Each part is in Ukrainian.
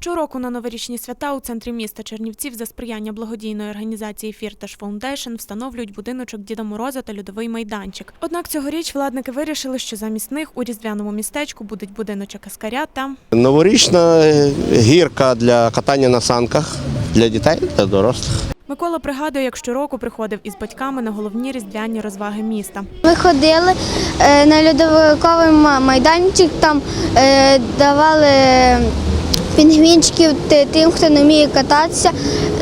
Щороку на новорічні свята у центрі міста Чернівців за сприяння благодійної організації Фірташ Фаундейшн встановлюють будиночок Діда Мороза та льодовий майданчик. Однак цьогоріч владники вирішили, що замість них у різдвяному містечку будуть будиночок Аскаря та Новорічна е, гірка для катання на санках для дітей та дорослих. Микола пригадує, як щороку приходив із батьками на головні різдвяні розваги міста. Ми ходили е, на льодовиковий майданчик, там е, давали пінгвінчиків тим, хто не вміє кататися.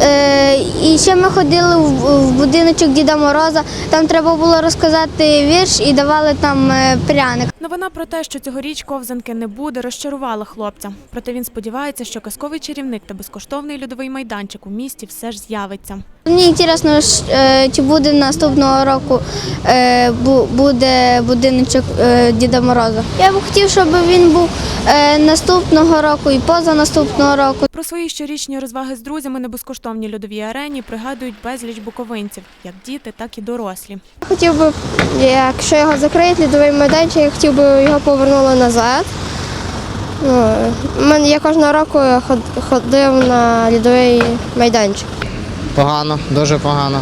Е, І ще ми ходили в будиночок Діда Мороза. Там треба було розказати вірш і давали там е, пряник. Новина про те, що цьогоріч ковзанки не буде, розчарувала хлопця. Проте він сподівається, що казковий чарівник та безкоштовний льодовий майданчик у місті все ж з'явиться. Мені цікаво, чи буде наступного року е, буде будиночок е, Діда Мороза. Я б хотів, щоб він був е, наступного року і поза наступного року. Про свої щорічні розваги з друзями на безкоштовній льодовій арені пригадують безліч буковинців, як діти, так і дорослі. Хотів би, якщо його закриють, лідовий майданчик, я хотів би його повернули назад. Ну, я кожного року ходив на лідовий майданчик. Погано, дуже погано.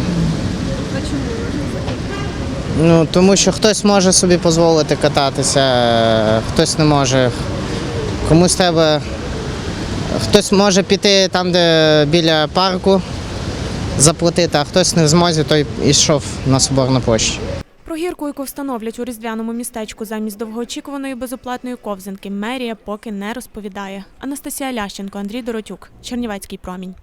Ну, тому що хтось може собі дозволити кататися, е, хтось не може. Комусь треба. Хтось може піти там, де біля парку, заплатити, а хтось не в змозі, той йшов на Соборну площу. Про гірку, яку встановлять у різдвяному містечку замість довгоочікуваної безоплатної ковзанки, мерія поки не розповідає. Анастасія Лященко, Андрій Доротюк, Чернівецький промінь.